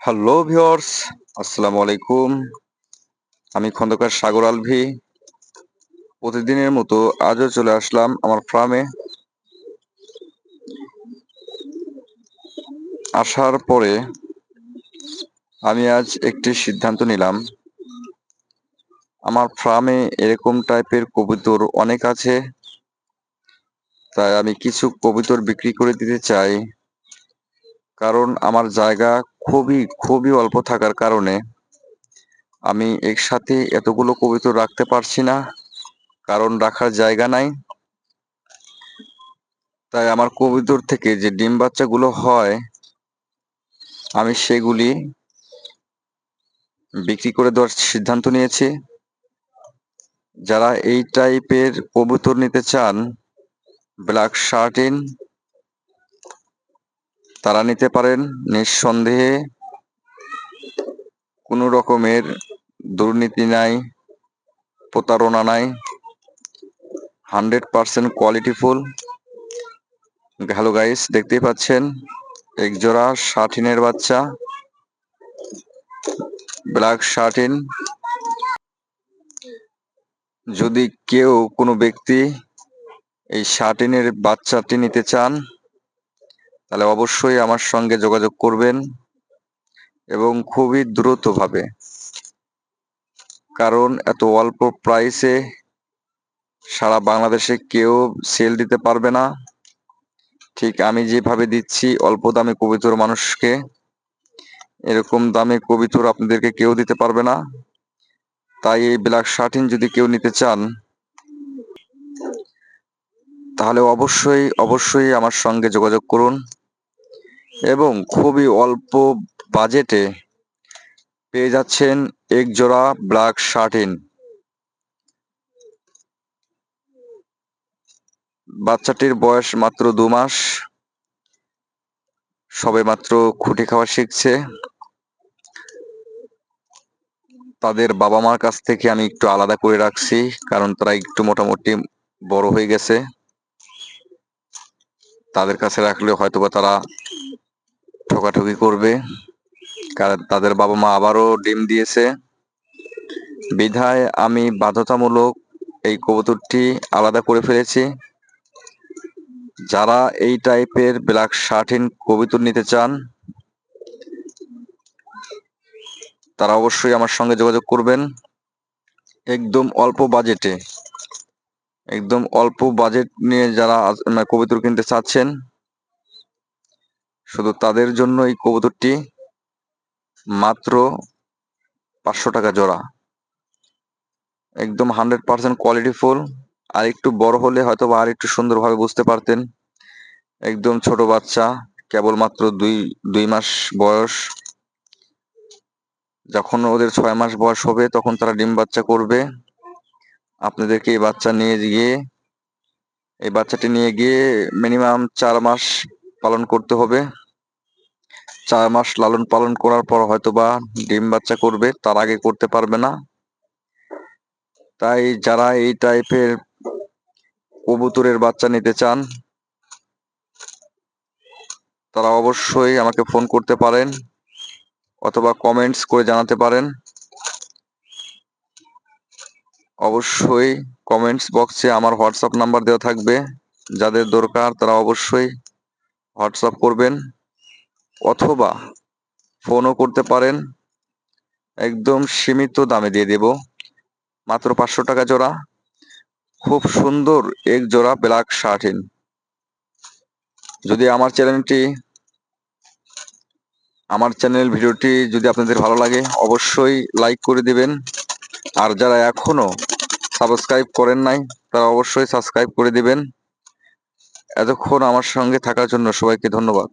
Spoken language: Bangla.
হ্যালো ভিওর্স আসসালামু আলাইকুম আমি খন্দকার সাগর আলভি। প্রতিদিনের মতো আজও চলে আসলাম আমার ফার্মে। আসার পরে আমি আজ একটি সিদ্ধান্ত নিলাম। আমার ফার্মে এরকম টাইপের কবুতর অনেক আছে। তাই আমি কিছু কবুতর বিক্রি করে দিতে চাই। কারণ আমার জায়গা খুবই খুবই অল্প থাকার কারণে আমি একসাথে এতগুলো কবুতর রাখতে পারছি না, কারণ রাখার জায়গা নাই। তাই আমার কবুতর থেকে যে ডিম বাচ্চাগুলো হয়, আমি সেগুলি বিক্রি করে দেওয়ার সিদ্ধান্ত নিয়েছি। যারা এই টাইপের কবুতর নিতে চান ব্ল্যাক শার্টিন তারা নিতে পারেন। নিঃসন্দেহে কোনো রকমের দুর্নীতি নাই, প্রতারণা নাই। Hundred percent qualityful. Hello guys, দেখতেই পাচ্ছেন এক জোড়া শার্টিনের বাচ্চা। ব্ল্যাক শার্টিন। যদি কেউ কোনো ব্যক্তি এই শার্টিনের বাচ্চাটি নিতে চান তাহলে অবশ্যই আমার সঙ্গে যোগাযোগ করবেন এবং খুবই দ্রুতভাবে। কারণ এত অল্প প্রাইসে সারা বাংলাদেশে কেউ সেল দিতে পারবে না। ঠিক আমি যেভাবে দিচ্ছি, অল্প দামে কবিতর মানুষকে, এরকম দামে কবিতর আপনাদেরকে কেউ দিতে পারবে না। তাই এই ব্ল্যাক শার্টিন যদি কেউ নিতে চান, তাহলে অবশ্যই অবশ্যই আমার সঙ্গে যোগাযোগ করুন। এবং খুবই অল্প বাজেটে পেয়ে যাচ্ছেন এক জোড়া ব্ল্যাক শার্টিন। বাচ্চাটির বয়স মাত্র দু মাস। সবে মাত্র খুঁটি খাওয়া শিখছে। তাদের বাবা মার কাছ থেকে আমি একটু আলাদা করে রাখছি, কারণ তারা একটু মোটামুটি বড় হয়ে গেছে। তাদের কাছে রাখলে হয়তোবা তারা ঠকাঠকি করবে। কারণ তাদের বাবা মা আবারও ডিম দিয়েছে। বিধায় আমি বাধ্যতামূলক এই কবুতরটি আলাদা করে ফেলেছি। যারা এই টাইপের ব্ল্যাক শার্টিন কবিতর নিতে চান, তারা অবশ্যই আমার সঙ্গে যোগাযোগ করবেন। একদম অল্প বাজেটে। একদম অল্প বাজেট নিয়ে যারা মানে কবুতর কিনতে চাচ্ছেন শুধু তাদের জন্য এই কবুতরটি মাত্র পাঁচশো টাকা জোড়া। একদম হান্ড্রেড পার্সেন্ট কোয়ালিটি ফুল। আর একটু বড় হলে হয়তো বা আর একটু সুন্দরভাবে বুঝতে পারতেন। একদম ছোট বাচ্চা কেবলমাত্র দুই দুই মাস বয়স। যখন ওদের ছয় মাস বয়স হবে, তখন তারা ডিম বাচ্চা করবে। আপনাদেরকে এই বাচ্চা নিয়ে গিয়ে, এই বাচ্চাটি নিয়ে গিয়ে মিনিমাম চার মাস পালন করতে হবে। চার মাস লালন পালন করার পর হয়তো বা ডিম বাচ্চা করবে, তার আগে করতে পারবে না। তাই যারা এই টাইপের কবুতরের বাচ্চা নিতে চান, তারা অবশ্যই আমাকে ফোন করতে পারেন অথবা কমেন্টস করে জানাতে পারেন। অবশ্যই কমেন্টস বক্সে আমার হোয়াটসঅ্যাপ নাম্বার দেওয়া থাকবে। যাদের দরকার তারা অবশ্যই হোয়াটসঅ্যাপ করবেন অথবা ফোনও করতে পারেন। একদম সীমিত দামে দিয়ে দেব। মাত্র পাঁচশো টাকা জোড়া। খুব সুন্দর এক জোড়া ব্ল্যাক শার্টিন। যদি আমার চ্যানেলটি, আমার চ্যানেল ভিডিওটি যদি আপনাদের ভালো লাগে, অবশ্যই লাইক করে দিবেন। আর যারা এখনও সাবস্ক্রাইব করেন নাই, তারা অবশ্যই সাবস্ক্রাইব করে দিবেন। এতক্ষণ আমার সঙ্গে থাকার জন্য সবাইকে ধন্যবাদ।